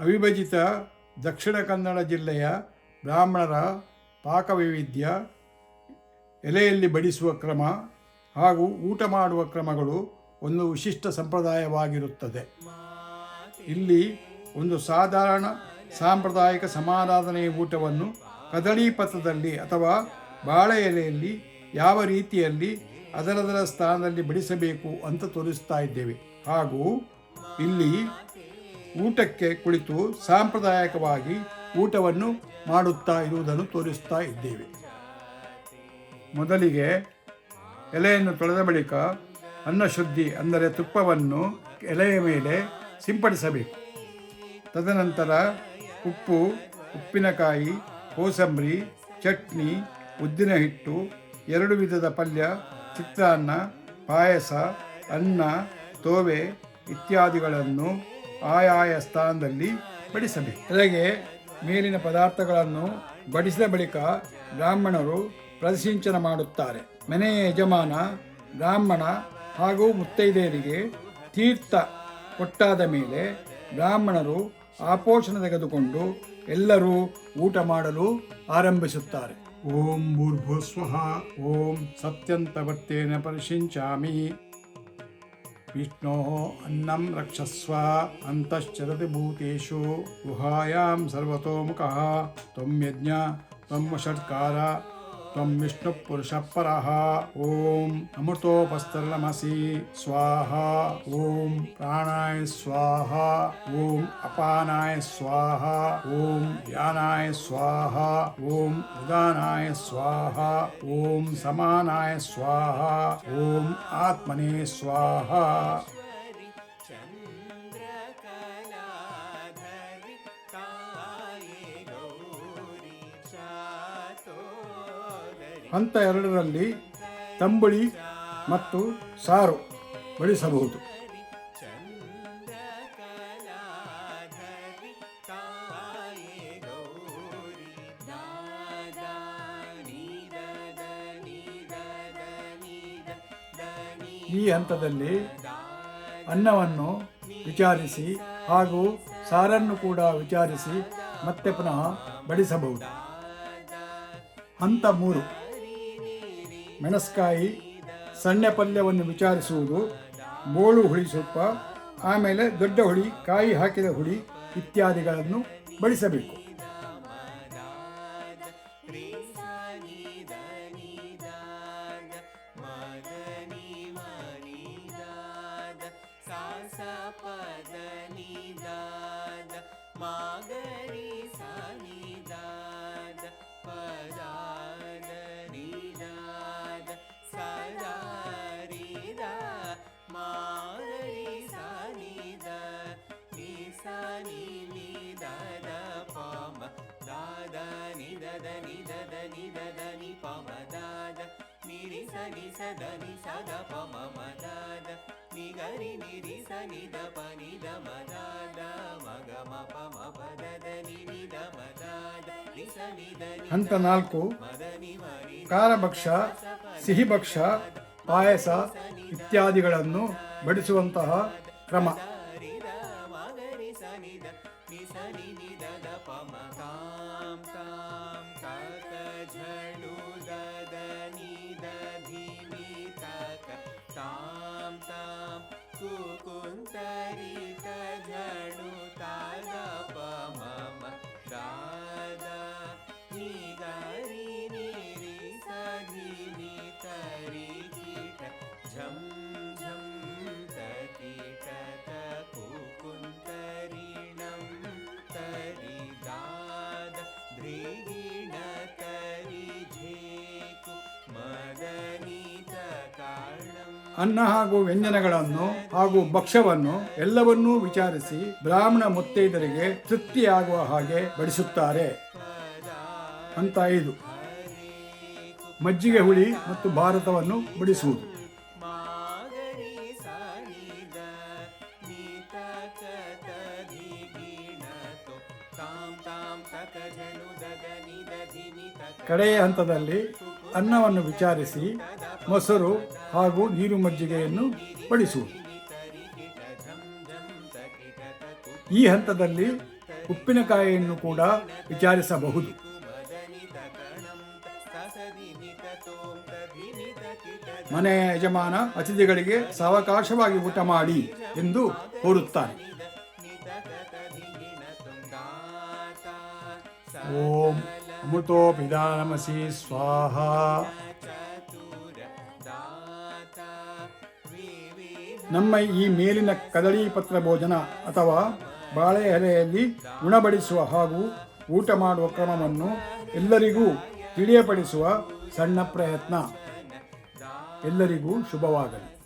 ಅವಿಭಜಿತ ದಕ್ಷಿಣ ಕನ್ನಡ ಜಿಲ್ಲೆಯ ಬ್ರಾಹ್ಮಣರ ಪಾಕವೈವಿಧ್ಯ, ಎಲೆಯಲ್ಲಿ ಬಡಿಸುವ ಕ್ರಮ ಹಾಗೂ ಊಟ ಮಾಡುವ ಕ್ರಮಗಳು ಒಂದು ವಿಶಿಷ್ಟ ಸಂಪ್ರದಾಯವಾಗಿರುತ್ತದೆ. ಇಲ್ಲಿ ಒಂದು ಸಾಧಾರಣ ಸಾಂಪ್ರದಾಯಿಕ ಸಮಾರಾಧನೆಯ ಊಟವನ್ನು ಕದಳಿ ಪತ್ರದಲ್ಲಿ ಅಥವಾ ಬಾಳೆ ಎಲೆಯಲ್ಲಿ ಯಾವ ರೀತಿಯಲ್ಲಿ ಅದರದರ ಸ್ಥಾನದಲ್ಲಿ ಬಡಿಸಬೇಕು ಅಂತ ತೋರಿಸ್ತಾ ಇದ್ದೇವೆ. ಹಾಗೂ ಇಲ್ಲಿ ಊಟಕ್ಕೆ ಕುಳಿತು ಸಾಂಪ್ರದಾಯಿಕವಾಗಿ ಊಟವನ್ನು ಮಾಡುತ್ತಾ ಇರುವುದನ್ನು ತೋರಿಸ್ತಾ ಇದ್ದೇವೆ. ಮೊದಲಿಗೆ ಎಲೆಯನ್ನು ತೊಳೆದ ಬಳಿಕ ಅನ್ನ ಶುದ್ಧಿ ಅಂದರೆ ತುಪ್ಪವನ್ನು ಎಲೆಯ ಮೇಲೆ ಸಿಂಪಡಿಸಬೇಕು. ತದನಂತರ ಉಪ್ಪು, ಉಪ್ಪಿನಕಾಯಿ, ಕೋಸಂಬರಿ, ಚಟ್ನಿ, ಉದ್ದಿನ ಹಿಟ್ಟು, ಎರಡು ವಿಧದ ಪಲ್ಯ, ಚಿತ್ರಾನ್ನ, ಪಾಯಸ, ಅನ್ನ, ತೋವೆ ಇತ್ಯಾದಿಗಳನ್ನು ಆಯಾಯ ಸ್ಥಾನದಲ್ಲಿ ಬಡಿಸಬೇಕು ಎಲೆಗೆ ಮೇಲಿನ ಪದಾರ್ಥಗಳನ್ನು ಬಡಿಸಿದ ಬಳಿಕ ಬ್ರಾಹ್ಮಣರು ಪ್ರದರ್ಶಿಂಚನ ಮಾಡುತ್ತಾರೆ. ಮನೆಯ ಯಜಮಾನ ಬ್ರಾಹ್ಮಣ ಹಾಗೂ ಮುತ್ತೈದೆಯರಿಗೆ ತೀರ್ಥ ಕೊಟ್ಟಾದ ಮೇಲೆ ಬ್ರಾಹ್ಮಣರು ಆಪೋಷಣ ತೆಗೆದುಕೊಂಡು ಎಲ್ಲರೂ ಊಟ ಮಾಡಲು ಆರಂಭಿಸುತ್ತಾರೆ. ಓಂ ಭೂರ್ಭುಸ್ವಃ ಓಂ ಸತ್ಯಂತವತ್ತೇನ ಪರಿಶಿಂಚಾಮಿ. विष्णो अन्नम रक्षस्व अन्तश्चरति भूतेषु गुहायां सर्वतो मुखः त्वं यज्ञ त्वं षट्कार ವಿಷ್ಣು ಪುರುಷ ಪರಃ ಓಂ ಅಮೃತೋಪಸ್ತರ್ಲಮಸಿ ಸ್ವಾಹ ಓಂ ಪ್ರಾಣಾಯ ಸ್ವಾಹ ಓಂ ಅಪಾನಾಯ ಸ್ವಾಹ ಓಂ ಧ್ಯಾನಾಯ ಸ್ವಾಹ ಓಂ ಉದಾನಾಯ ಸ್ವಾಹ ಓಂ ಸಮಾನಾಯ ಸ್ವಾಹ ಓಂ ಆತ್ಮನೇ ಸ್ವಾಹ ಹಂತ ಎರಡರಲ್ಲಿ ತಂಬುಳಿ ಮತ್ತು ಸಾರು ದನಿ ಈ ಹಂತದಲ್ಲಿ ಅನ್ನವನ್ನು ವಿಚಾರಿಸಿ ಹಾಗೂ ಸಾರನ್ನು ಕೂಡ ವಿಚಾರಿಸಿ ಮತ್ತೆ ಪುನಃ ಬಡಿಸಬಹುದು ಹಂತ ಮೂರು. ಮೆಣಸ್ಕಾಯಿ, ಸಣ್ಣ ಪಲ್ಯವನ್ನು ವಿಚಾರಿಸುವುದು, ಬೋಳು ಹುಳಿ ಸ್ವಲ್ಪ, ಆಮೇಲೆ ದೊಡ್ಡ ಹುಳಿ, ಕಾಯಿ ಹಾಕಿದ ಹುಳಿ ಇತ್ಯಾದಿಗಳನ್ನು ಬಳಸಬೇಕು ಮಾಗರಿ ಸನಿದಾದ ಸನಿ ಸದ ನಿ ಸದ ಪಮ ನಿ ನಿಗರಿ ನಿರಿ ಸನಿ ದ ಪ ನಿ ದ ಮದ ಮಗ ಮ ಪ ಮ ಪದದ ನಿ ನಿ ದ ಮದಾದ. ನಿ ದ ನಿ ಹಂತ ನಾಲ್ಕು. ಖಾರಭಕ್ಷ ಸಿಹಿಭಕ್ಷ ಪಾಯಸ ಇತ್ಯಾದಿಗಳನ್ನು ಬಡಿಸುವಂತಹ ಕ್ರಮ. ಪಮ ತಾಂ ತಾಂ ತಕ ಝಣು ದದ Resul ಅನ್ನ ಹಾಗೂ ವ್ಯಂಜನಗಳನ್ನು ಹಾಗೂ ಭಕ್ಷ್ಯವನ್ನು ಎಲ್ಲವನ್ನೂ ವಿಚಾರಿಸಿ ಬ್ರಾಹ್ಮಣ ಮುತ್ತೈದರಿಗೆ ತೃಪ್ತಿಯಾಗುವ ಹಾಗೆ ಬಡಿಸುತ್ತಾರೆ. ಅಂತ ಐದು. ಮಜ್ಜಿಗೆ ಹುಳಿ ಮತ್ತು ಭಾರತವನ್ನು ಬಡಿಸುವುದು. ಕಡೆಯ ಹಂತದಲ್ಲಿ ಅನ್ನವನ್ನು ವಿಚಾರಿಸಿ ಮೊಸರು ಹಾಗೂ ನೀರು ಮಜ್ಜಿಗೆಯನ್ನು ಬಡಿಸುವುದು. ಈ ಹಂತದಲ್ಲಿ ಉಪ್ಪಿನಕಾಯಿಯನ್ನು ಕೂಡ ವಿಚಾರಿಸಬಹುದು. ಮನೆಯ ಯಜಮಾನ ಅತಿಥಿಗಳಿಗೆ ಸಾವಕಾಶವಾಗಿ ಊಟ ಮಾಡಿ ಎಂದು ಕೋರುತ್ತಾನೆ ಓಂ ಅಮೃತೋಪಿದಾನಮಸಿ ಸ್ವಾಹ. ನಮ್ಮ ಈ ಮೇಲಿನ ಕದಳಿ ಪತ್ರ ಭೋಜನ ಅಥವಾ ಬಾಳೆ ಎಲೆಯಲ್ಲಿ ಉಣಬಡಿಸುವ ಹಾಗೂ ಊಟ ಮಾಡುವ ಕ್ರಮವನ್ನು ಎಲ್ಲರಿಗೂ ತಿಳಿಯಪಡಿಸುವ ಸಣ್ಣ ಪ್ರಯತ್ನ. ಎಲ್ಲರಿಗೂ ಶುಭವಾಗಲಿ.